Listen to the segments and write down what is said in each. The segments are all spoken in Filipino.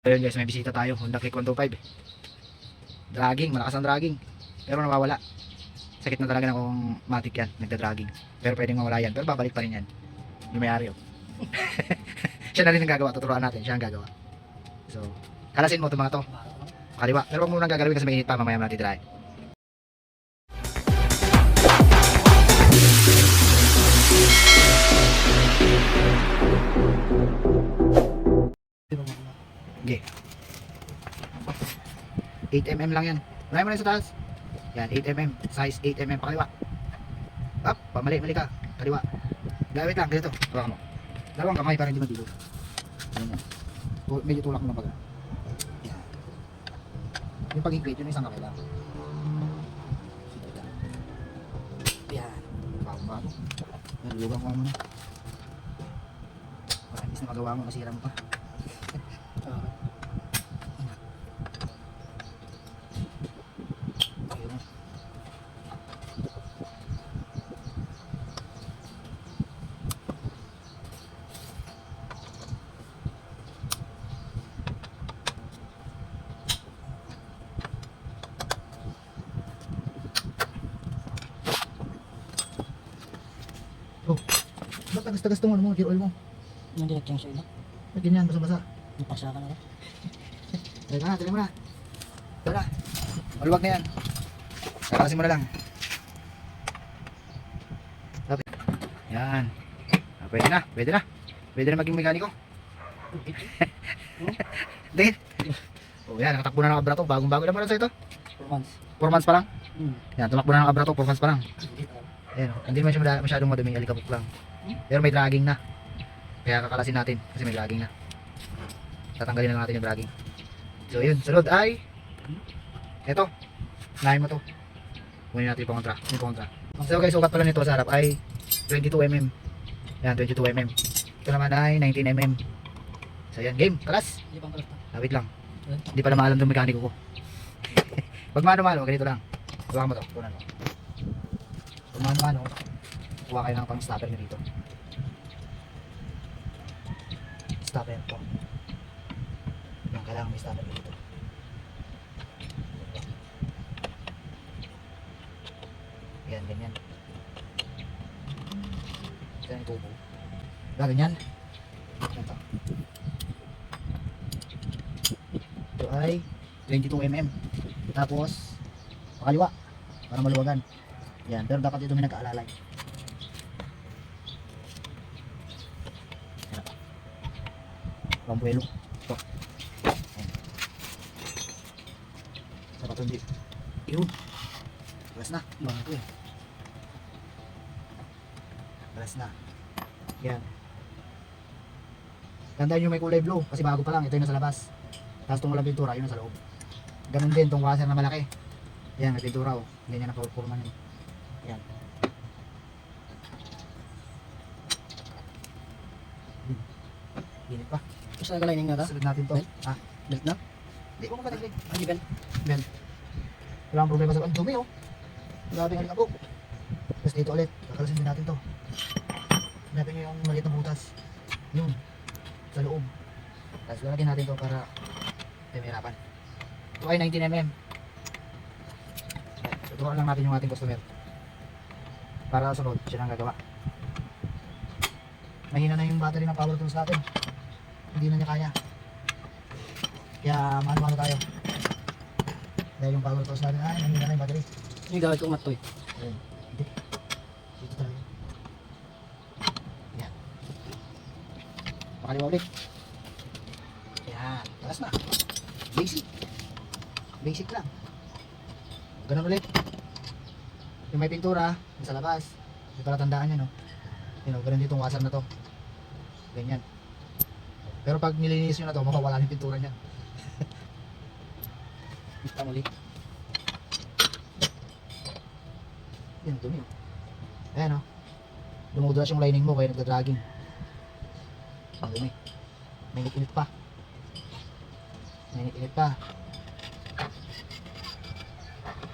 Ayun guys, may bisita tayo. Honda Click 125. Dragging, malakas ang dragging. Pero nawawala. Sakit na talaga na kung matik yan, nagda-dragging. Pero pwedeng mawala yan. Pero babalik pa rin yan. Yung may-ari oh. siya na rin ang gagawa. Tuturuan natin. Siya ang gagawa. So, kalasin mo itong mga to. Kaliwa. Pero huwag mo nang gagalawin kasi mainit pa. Mamaya mo natin try. Okay. 8mm lang yan. Marami mo na sa taas. Yan, 8mm. Size 8mm. Pakaliwa. Up, pamali, mali ka. Kaliwa. Gawit lang, ganito. Hawakan mo. Dalawang kamay para hindi magbilog. Yan yan. Medyo tulak mo ng baga. Yan. Yung pag-increase, yun isang kamay lang. Yan. Bago-bago. Yan, lugang mo muna. Imbis na magawa mo, masira mo pa. Ayun. Oh, ba't tagas-tagas tong ano mo, gear oil mo? Direct yung sa'yo. Ba't ganyan, basa-basa? Napasya ka na rin. Teka na, tuloy mo na. Ito na. Maluwag na yan. Kakalasin mo na lang. Sabi. Yan. Ah, pwede na, pwede na. Pwede na maging mekaniko. Dahil. Oh, yan, nakatakbo na ng abrato. Bagong-bago lang pala sa ito. For months. 4 months pa lang. Hmm. Yan, tumakbo na ng abrato. 4 months pa lang. Ayan, oh. hindi naman siya masyadong- masyadong madumi. Alikabok lang. Pero may dragging na. Kaya kakalasin natin kasi may dragging na. Tatanggalin na lang natin yung dragging. So yun, sunod ay Ito. Nahin mo to. Kunin natin yung kontra. Yung kontra. So guys, sukat pala nito sa harap ay 22mm. Yan, 22mm. Ito naman ay 19mm. So yan, game. Kalas. Hindi pang kalas pa. Ah, wait lang. Hindi pala maalam ng mekaniko ko. Pag mano-mano, ganito lang. Huwag mo to. Tunan mo. Pag mano-mano, kuha kayo ng pang stopper nyo dito. Stopper to. Yan, kailangan may stopper dito. Yan, ganyan. Yan yung tubo. Diba, ganyan? Ito. Ito ay 22mm. Tapos, pakaliwa. Para maluwagan. Yan, pero dapat ito may nag-aalalay. Yan. Pambuelo. Ito. Dapat hindi. Yun. Alas na. Bago eh. Alas na. Yan. Tandaan nyo may kulay blue kasi bago pa lang. Ito yung nasa labas. Tapos itong walang pintura, yun nasa loob. Ganun din itong washer na malaki. Yan, may pintura oh. Ganyan ang forma niya. Yan. Hmm. Init pa. Gusto na lining na ta? Sunod natin to. Belt? Ah, Belt na? hindi ko makataglig. Hindi belt. Ben. Wala akong problema sa ang dumi oh. Grabe ang alikabok. Tapos dito ulit, kakalasin din natin to. Hanapin nyo yung maliit na butas. Yun. Sa loob. Tapos lalagyan natin to para hindi mahirapan. Ito ay 19mm. Yan. Tuturuan lang natin yung ating customer. Para sunod, siya nang gagawa. Mahina na yung battery ng power tools natin. Hindi na niya kaya. Kaya mano-mano tayo. Dahil yung power tools natin, ay, mahina na yung battery. Yung gawin ko umatoy. Ayun. Hindi. Dito tayo. Yan. Pakaliwa ulit. Yan. Taas na. Basic. Basic lang. Ganun ulit. Yung may pintura, yung sa labas. Yung para tandaan yan, no? Yun, know, ganun dito yung washer na to. Ganyan. Pero pag nilinis nyo na to, mawawala na yung pintura niya. Basta muli. Yan, dumi oh. Ayan oh. Dumudulas yung lining mo kaya nagda-dragging. Ang dumi. Mainit-init pa. Mainit-init pa.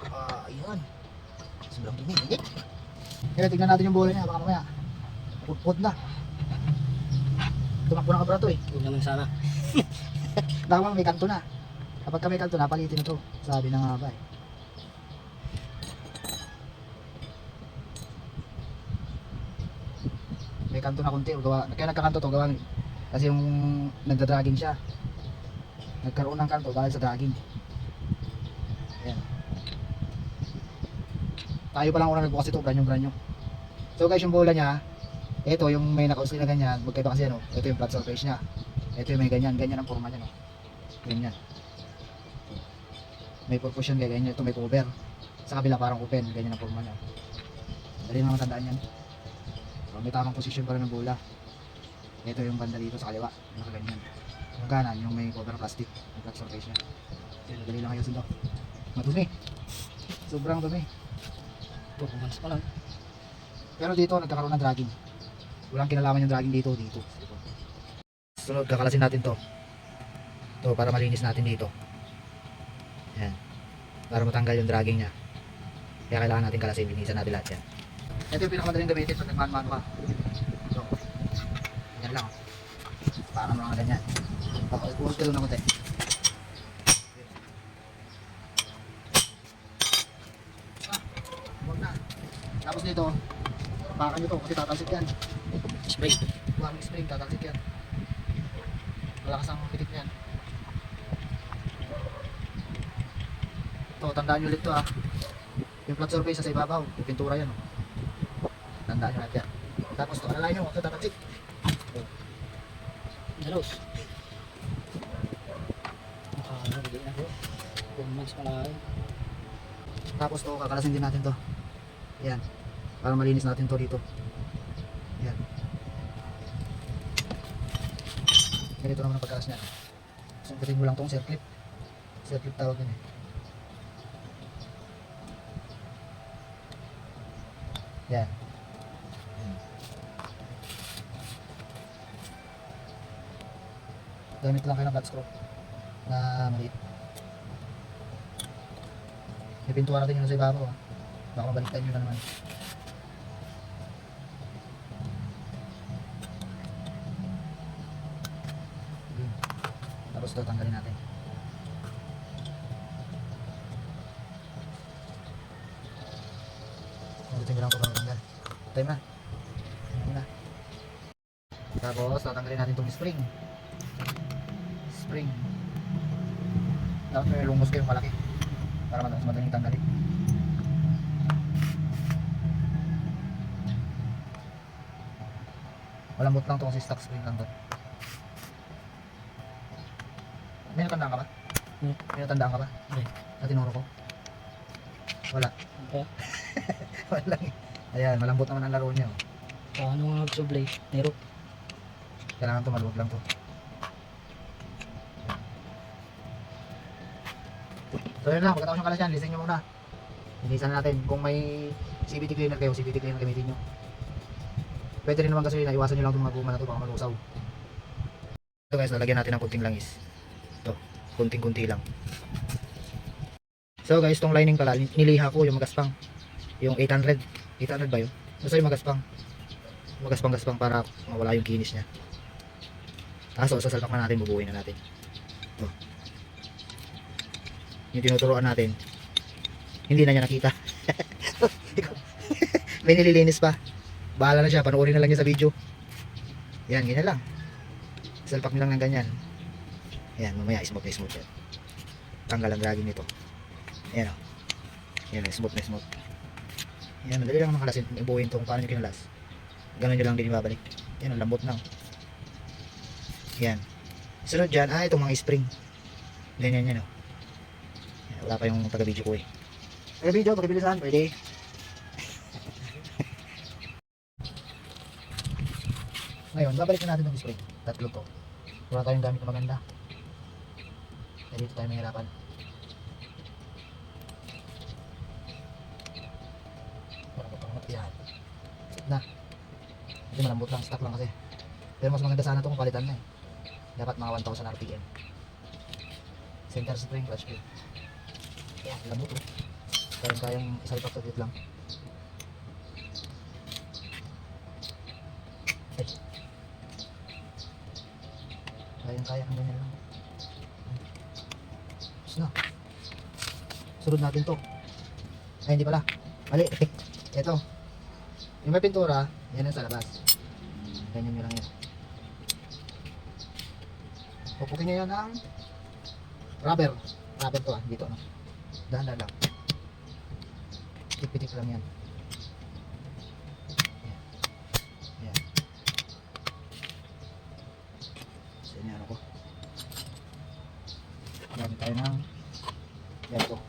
Ah, ayun. Sobrang dumi. Init. Kaya tignan natin yung bola niya. Baka mamaya. Put-put na. Tumakbo na kabra to eh. Huwag naman sana. Tawang may kanto na. Kapag ka may kanto na, palitin ito. Sabi na nga ba eh. May kanto na konti. Gawa, kaya nagkakanto to, gawa kasi yung nagda-dragging siya. Nagkaroon ng kanto dahil sa dragging. Ayan. Tayo pa lang una nagbukas ito, brand So guys, yung bola niya, ito yung may nakausli na ganyan, magkaiba kasi ano, ito yung flat surface niya. Ito yung may ganyan, ganyan ang forma niya, no? Ganyan. May purpose yan, ganyan. Ito may cover. Sa kabila parang open, ganyan ang forma niya. Dali naman tandaan yan. So, may tamang posisyon pa rin ng bola. Ito yung banda dito sa kaliwa, naka ganyan. Yung kanan, yung may cover plastic, yung flat surface niya. Dali lang kayo sila. Madumi. Sobrang dumi. 4 months pa lang. Pero dito nagkakaroon ng dragging. Walang kinalaman yung dragging dito, dito. Sunod, kakalasin natin to. To, para malinis natin dito. Yan. Para matanggal yung dragging niya. Kaya kailangan natin kalasin, linisan natin lahat yan. Ito yung pinakamadaling gamitin pag nagmano-mano ka. So, yan lang. Para mga ganyan. Tapos, buhos ka doon na konti. Ah. Tapos dito, pakan nyo to kasi tatalsik yan. Huwag mo spring, tatalsik yan. Malakas ang pitik niyan. To, tandaan nyo ulit to ah. Yung flat surface sa ibabaw, yung pintura yan. Oh. Tandaan nyo lahat yan. Tapos to, alalayan nyo, ito tatalsik. Dalos. Nakano, hindi na. 4 months pa lang. Tapos to, kakalasin din natin to. Yan. Para malinis natin to dito. Yan. Ganito naman ang pagkalas niya. Sungkitin mo lang tong circlip. Circlip tawag yun eh. Yan. Gamit lang kayo ng flat screw na maliit. May pintuan natin yun sa ibabaw. ah. Baka mabaliktad nyo na naman. Ito, tanggalin natin. Ulitin nyo lang ito para matanggal. Time na. Time na. Tapos, tatanggalin natin itong spring. Spring. Dapat may lumos kayong malaki para mas madaling tanggalin. Malambot lang to kasi stock spring lang to. May natandaan ka ba? Hmm. May natandaan ka ba? Hindi. Sa tinuro ko? Wala. Okay. Wala. Ayan, malambot naman ang laro niya. oh. Paano nga nag-sublay? Nero. Kailangan to maluwag lang to. So yun lang, pagkatapos yung kalas yan, lisin nyo muna. Linisan natin. Kung may CVT cleaner kayo, CVT cleaner gamitin nyo. Pwede rin naman kasi na iwasan nyo lang itong mga guma na to, baka malusaw. Ito guys, lalagyan natin ng kunting langis. Kunting-kunti lang. So guys, itong lining pala, niliha ko yung magaspang. Yung 800. 800 ba yun? Basta yung magaspang. Magaspang-gaspang para mawala yung kinis niya. Kaso, sasalpak na natin, bubuuin na natin. Ito. Yung tinuturoan natin, hindi na niya nakita. May nililinis pa. Bahala na siya, panoorin na lang niya sa video. Yan, ganyan lang. Salpak niyo lang ng ganyan. Yan, mamaya smooth na smooth yan. Tanggal ang dragging nito. Ayan o. Yan, smooth na smooth. Yan, madali lang makalasin. Ibuhin to kung paano nyo kinalas. Ganun nyo lang din ibabalik. Yan, ang lambot lang. Yan. Sunod dyan, ah, itong mga spring. Ganyan yan o. Yan, Wala pa yung taga-video ko eh. Taga-video, pakibilisan, pwede. Ngayon, babalik na natin ng spring. Tatlo to. Wala tayong gamit na maganda. Kaya dito tayo mahirapan. Wala pa pang yan. Sit na. Hindi malambot lang, stock lang kasi. Pero mas maganda sana ito kung palitan na eh. Dapat mga 1,000 RPM. Center spring, clutch plate. Yan, lambot oh. Kayang kayang isalpak sa lang. Ay. Kayang kaya ng ganyan lang. Sunod natin to. Ay, hindi pala. Mali. Ito. Yung may pintura, yan ang sa labas. Ganyan nyo lang yan. Pupukin nyo yan ng rubber. Rubber to ah, dito ano. Dahan-dahan lang. Pitik-pitik lang. Yan. Yan. So, yan ano ko. Gamit tayo ng ganito.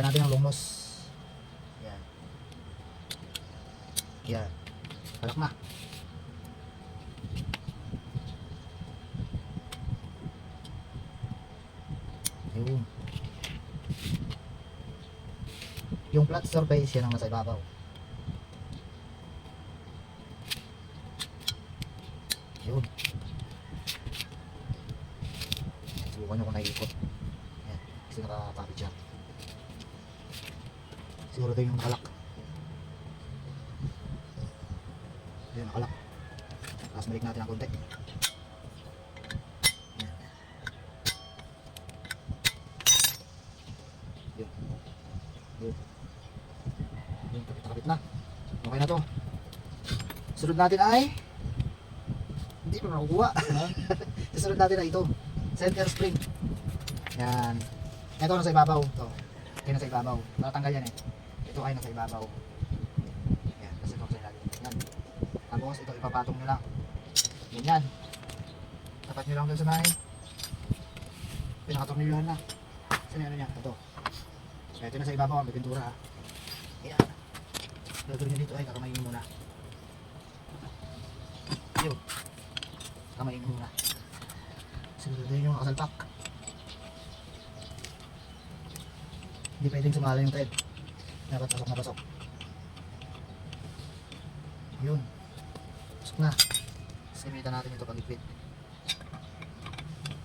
Yan, gamitan natin ang longnos. Yan. Yan. Palak na. Ayun. Yung flat surface yan ang nasa ibabaw. Yun. Subukan nyo kung naiikot. Yan. Kasi nakakapit siya. Siguro ito yung nakalak. Yung nakalak. Tapos balik natin ang konti. Yan. Yun. Yun. Yun, kapit-kapit na. Okay na to. Sunod natin ay hindi pa nakukuha. Susunod natin ay ito. Center spring. Yan. Ito nasa ibabaw. Ito. Ito nasa ibabaw. Natanggal yan eh. Ito ay nasa ibabaw. Yan. Kasi ito sa ilalim. Yan. Tapos ito ipapatong nyo lang. Ganyan. Tapat nyo lang doon sa may pinakatornilyohan na. Saan ano yan? Ito. Ito nasa ibabaw. May pintura ha. Yan. Gagawin nyo dito ay kakamayin nyo muna. Yun. Kakamayin nyo muna. Siguraduhin yung nakasalpak. Hindi pwedeng sumala yung thread. Dapat pasok na pasok. Yun. Pasok na. Simitan natin ito pag ipit.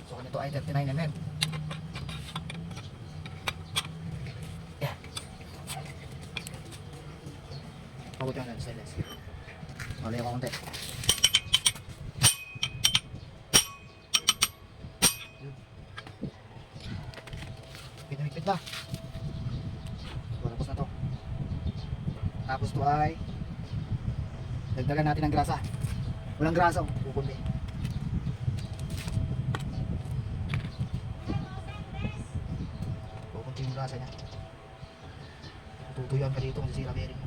So, ito ay 39mm. Yan. Pagod yung stainless. Mali ako konti. Yun. Pinamikpit na. So, tapos na to. Tapos to ay dagdagan natin ng grasa. Walang grasa, oh. pupunti. Pupunti yung grasa niya. Tutuyuan ka dito kung sisira bearing.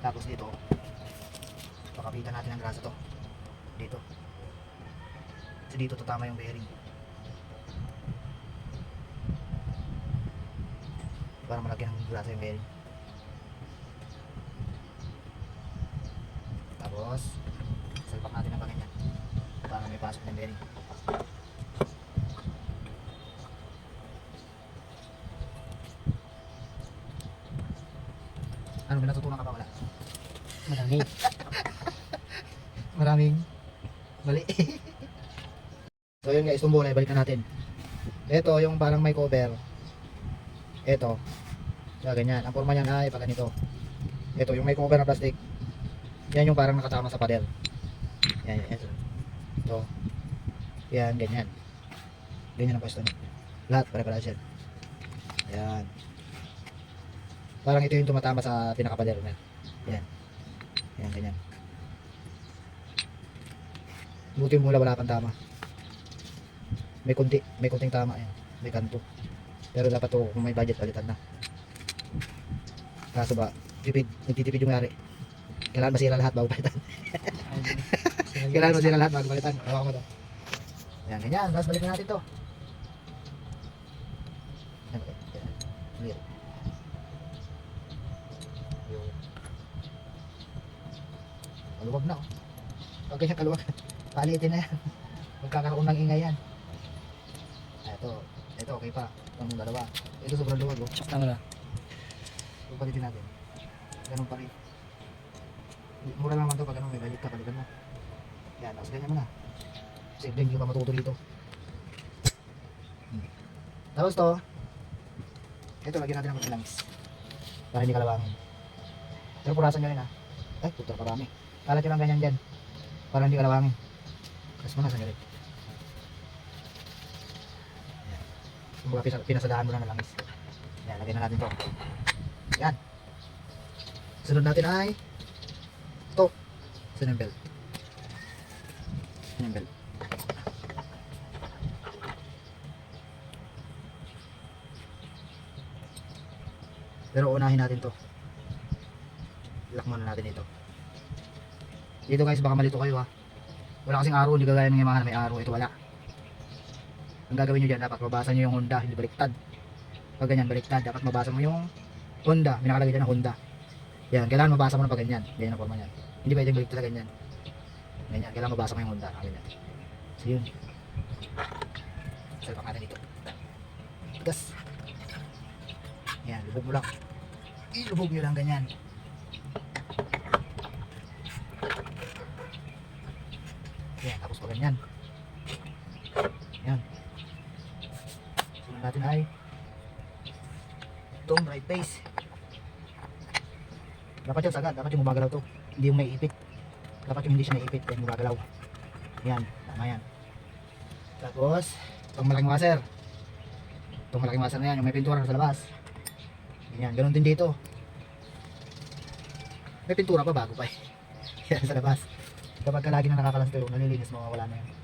Tapos dito, natin ang grasa to. Dito. Kasi dito tatama yung bearing. Para malagyan ng grasa yung bearing. Tapos, salpak natin ang ganyan. Para may pasok ng bearing. Ano, may natutunan ka pa wala? Madami. Maraming mali. So yun guys, bola, balikan natin. Ito yung parang may cover. Ito. Kaya ganyan. Ang forma niyan ay pag ganito. Ito yung may cover na plastic. Yan yung parang nakatama sa pader. Yan, yan. Ito. Ito. Yan, ganyan. Ganyan ang pwesto niya. Lahat, pare-pare siya. Yan. Parang ito yung tumatama sa pinakapader na. Yan. Yan, ganyan. Buti mula wala pang tama. May kunti, may kunting tama yan. May kanto. Pero dapat to kung may budget palitan na. Kaso ba, tipid, nagtitipid yung yari. Kailangan masira lahat bago palitan. Kailangan masira lahat bago palitan. Hawakan mo to. Yan, ganyan. Tapos balikan natin to. Yan. Yan. Clear. Yung... Maluwag na oh. Pag ganyan kaluwag, palitin na yan. Magkakaroon ng ingay yan. Ah, ito, okay pa. Itong dalawa. Ito sobrang luwag oh. Check na na. So, palitin natin. Ganun pa rin. Mura lang naman to pag ano, may galit ka, palitan mo. Yan, tapos ganyan mo na. Kasi hindi ka pa matuto dito. Tapos to, ito lagyan natin ng langis. Para hindi kalawangin. Pero purasan rin ha. Ay, puto parami. Kalat nyo lang ganyan dyan. Para hindi kalawangin. Tapos punasan nyo rin. Ayan. Kumbaga pinasadaan mo lang ng langis. Ayan, lagyan na natin to. Yan. Sunod natin ay to. Yung belt. Pero unahin natin to. Lock muna natin ito. Dito guys, baka malito kayo ha. Wala kasing araw, hindi kagaya ng Yamaha na may araw. Ito wala. Ang gagawin nyo dyan, dapat mabasa nyo yung Honda, hindi baliktad. Pag ganyan, baliktad, dapat mabasa mo yung Honda. May nakalagay dyan na Honda. Yan, kailangan mabasa mo na pag ganyan. Ganyan ang forma niyan. Hindi pwedeng baliktad na ganyan. Ganyan, kailangan mabasa mo yung Honda. Ganyan. So yun. Salpak natin dito. Gas. Yan, lubog mo lang. Ilubog nyo lang ganyan. Yan, tapos pa ganyan. Yan. Sunod natin ay itong right face. Dapat yung sagad, dapat yung gumagalaw to. Hindi yung naiipit. Dapat yung hindi siya naiipit, yan gumagalaw. Yan, tama yan. Tapos, itong malaking washer. Itong malaking washer na yan, yung may pintura sa labas. Yan, ganun din dito. May pintura pa bago pa eh. Yan sa labas. Kapag ka lagi na nakakalanstero, nalilinis, mawawala na yan. Yan.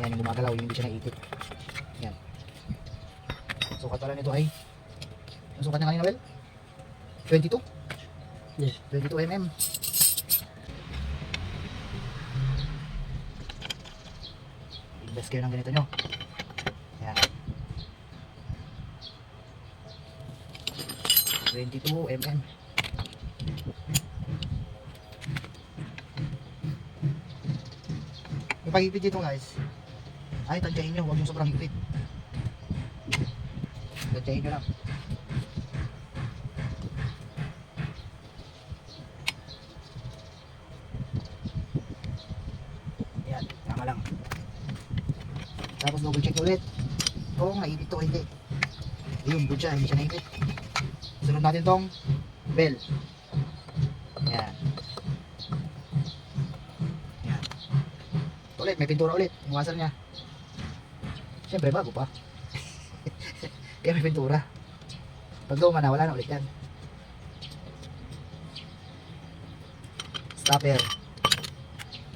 Yan yung gumagalaw, yung hindi siya naipit. Yan. Sukat pala nito ay, ang sukat niya kanina, Well? 22? Yes. 22 mm. Invest kayo ng ganito nyo. Yan. 22 mm. Yung pag-ipit dito guys, ay tantyahin nyo, huwag yung sobrang hipit. Tantyahin nyo lang. Yan, tama lang. Tapos double check ulit. Kung naipit to hindi. Yun, good siya, hindi siya naipit. Sunod natin tong bell. Yan. Yan. Ito ulit, may pintura ulit. Yung washer niya. Siyempre, bago pa. Kaya may pintura. Pag luma na, wala na ulit yan. Stopper.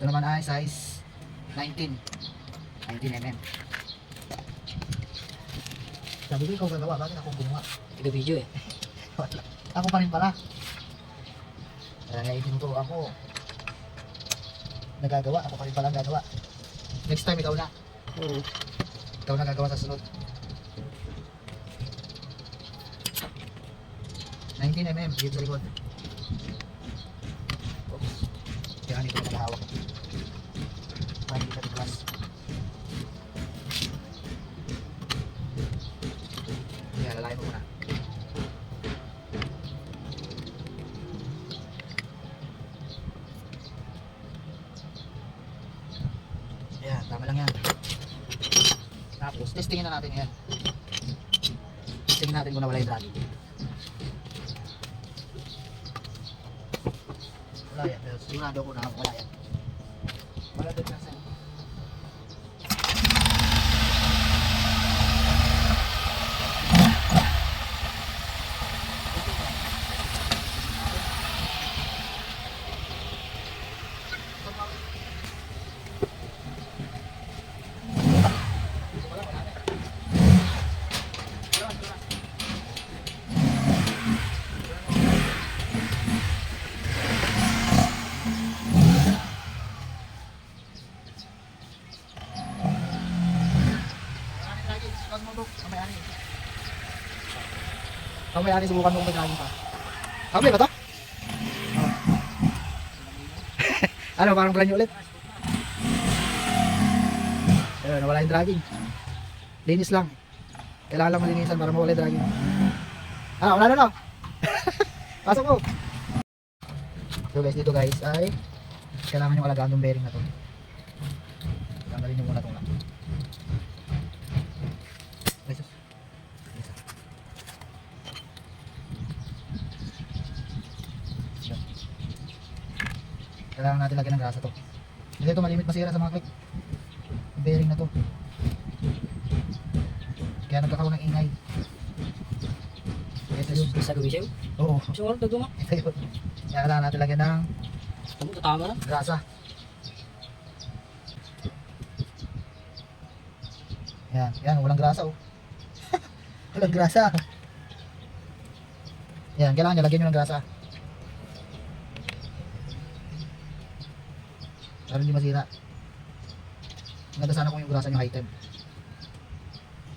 Ito naman ay size 19. 19 mm. Sabi ko ikaw gagawa, bakit ako gumawa? Ito video eh. Ako pa rin pala. Kaya ituturo ako. Nagagawa, ako pa rin pala gagawa. Next time ikaw na. Oo. Ikaw na gagawa sa sunod. 19 mm, dito sa likod. Wala yan, pero sigurado ko na wala yan. Wala doon kasi. Kung may ani, subukan mo dragging pa. Kami ba to? Oh. ano, parang brand new ulit. Ayun, nawala yung dragging. Linis lang. Kailangan lang malinisan para mawala yung dragging. Ah, wala na no. Pasok mo. So guys, dito guys ay kailangan yung alagaan ng bearing na to. tanggalin nyo muna itong lock. Ay, sus. Isa. Yan. Kailangan natin lagyan ng grasa to. Kasi ito malimit masira sa mga click. Yung bearing na to. Kaya nagkakaroon ng ingay. Ito yun. Sa siya. Oo. Dagduma. Ito yun. Kaya kailangan natin lagyan ng tatama na. grasa. Yan, yan, walang grasa oh. walang grasa. Yan, kailangan nyo lagyan nyo ng grasa. Para hindi masira. Maganda sana kung yung grasa nyo high temp.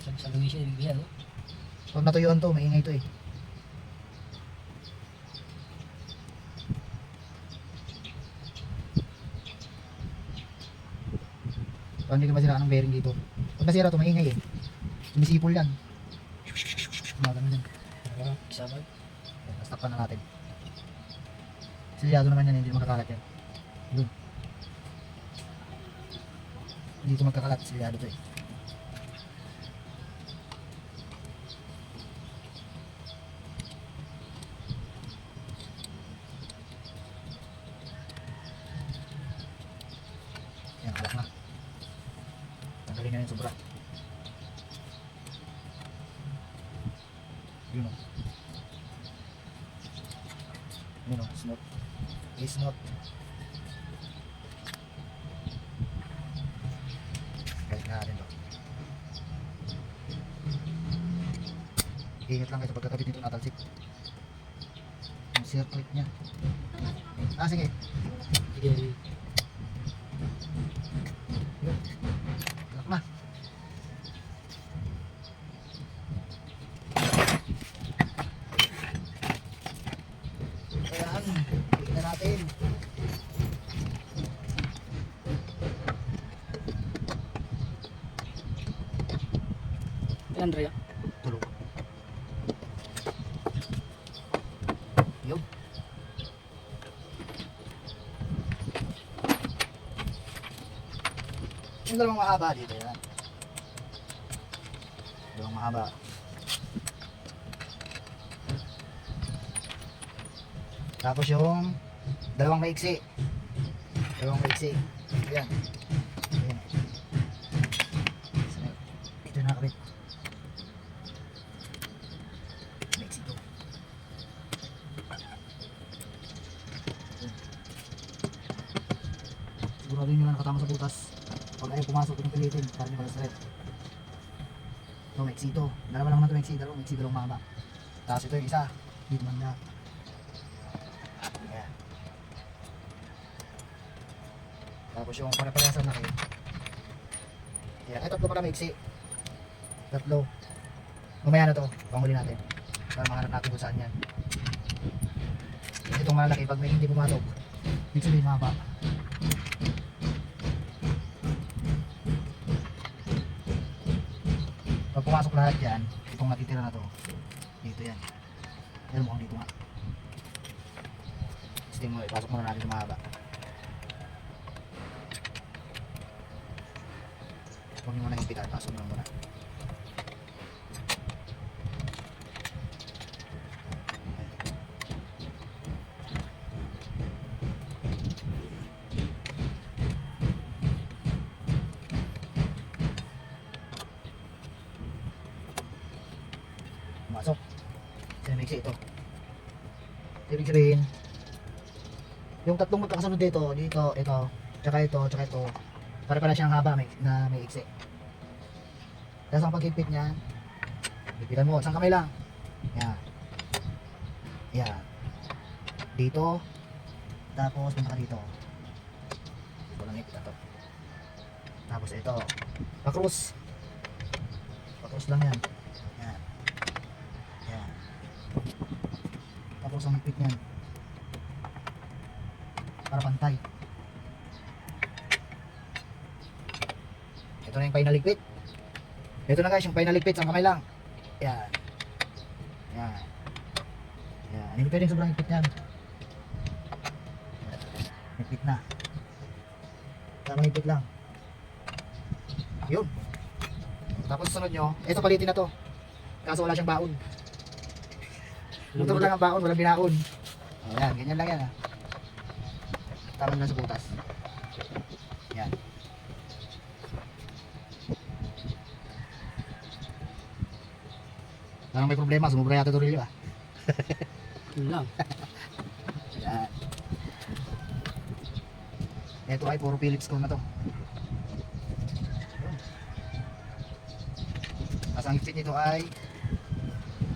Sa, sa gawin siya, ibigyan. No? Pag natuyuan to, maingay to eh. Para hindi ka masiraan ng bearing dito. Pag nasira to, maingay eh. Sumisipol yan. Gumagano yan. Isabag. Tapos takpan na natin. Silyado naman yan, hindi makakalat yan. Yun. Hindi ito magkakalat, silyado to eh. Sobra. Yun o. Yun o, smooth. Is not. Balik na natin to. Ingat lang kayo sa pagkakabit nito natalsik. Yung circuit niya. Ah, sige. Sige. Yun. Lock na. Ayan. Tingnan natin. Yan, Andrea. Tulog. Yun. Yung dalawang mahaba dito yan. Dalawang mahaba. Tapos yung dalawang maiksi. Dalawang maiksi. Yan. Yan. Ito na nakabit. Maiksi to. Sigurado nyo na nakatama sa butas. Huwag ayaw pumasok itong pilitin para nyo pala straight. Ito, maiksi ito. Dalawa naman ito maiksi. Dalawang mahaba. Tapos ito yung isa. Dito man na. Ayan. Tapos yung pare-parehasan na kayo. Ayan. Ay, tatlo pala maiksi. Tatlo. Mamaya na to. Panghuli natin. Para mahanap natin kung saan yan. Itong malaki, pag may hindi pumatok, ibig sabihin mahaba. Pag pumasok lahat yan, itong natitira na to, dito yan. Yan mukhang dito nga. Gusto mo, ipasok muna natin mahaba. Huwag nyo muna himpitan, pasok mo muna. Pumasok. Sinamiksi ito. Ibig sabihin, yung tatlong magkakasunod dito, dito, ito, tsaka ito, tsaka ito, para pala siyang haba may, na may iksi. Tapos ang paghigpit niya, higpitan mo, isang kamay lang. Yan. Yan. Dito, tapos punta dito. Walang higpit na to. Tapos ito, pakrus. Pakrus lang. Yan. Yan. Tapos ang higpit niyan. Para pantay. Ito na yung final higpit. Ito na guys, yung final higpit. Sa kamay lang. Yan. Yan. Yan. Hindi pwedeng sobrang higpit. Yan. Higpit na. Tamang higpit lang. Yun. Tapos sunod nyo, ito palitin na to. Kaso wala siyang baon. Motor lang ang baon, walang binaon. O yan, ganyan lang yan ha. Tama lang sa butas. Yan. Parang may problema, sumubra yata ito rin ah. Yun lang. Yan. Ito ay puro Philips ko na to. Tapos ang higpit nito ay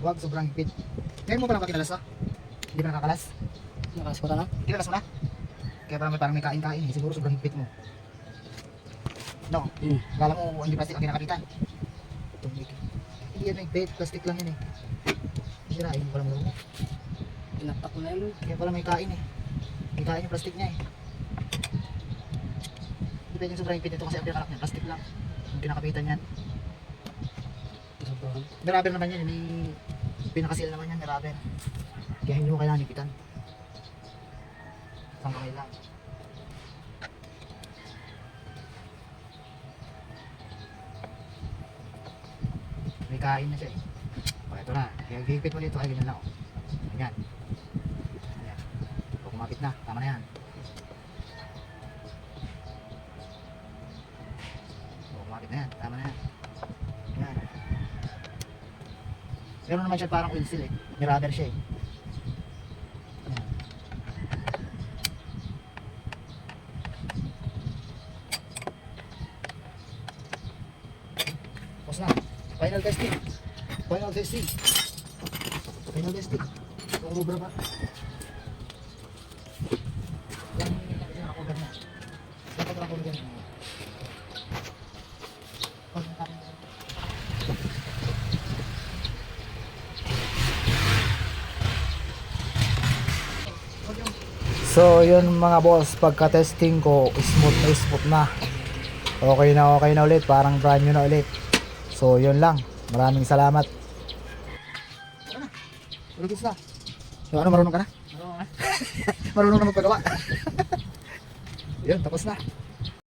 Huwag sobrang higpit. Ngayon mo pa lang ba kinalas ah? Hindi pa nakakalas? Nakalas ko na. Kinalas mo na? Kaya parang may, parang may kain-kain eh. Siguro sobrang higpit mo. No, Hmm. kala mo hindi plastic ang kinakapitan. Tumigil. Hindi yan higpit, plastic lang yan eh. Sirain mo pala mo. Tinapak ko na yun. Kaya pala may kain eh. May kain yung plastic niya eh. Hindi pwede yung sobrang higpit nito kasi ang pinakalak niya, plastic lang. Yung kinakapitan yan. Rubber naman yan, may pinakasil naman yan, may rubber. Kaya hindi mo kailangan hipitan. Isang kamay lang. May kain na siya eh. O, ito na. Kaya higpit mo dito, ay ganyan lang. oh. Ganyan. Ganyan. Naman siya parang oil seal eh. May siya eh. Tapos na. Final testing. Final testing. Final testing. Kung rubber ba? Yan yung nakakover na. Dapat nakakover yan. Pag nakakover. So yun mga boss, pagka-testing ko, smooth na smooth na. Okay na okay na ulit, parang brand new na ulit. So yun lang, maraming salamat. Tara na, na. So ano, marunong ka na? Ano nga? Marunong na magpagawa. yun, tapos na.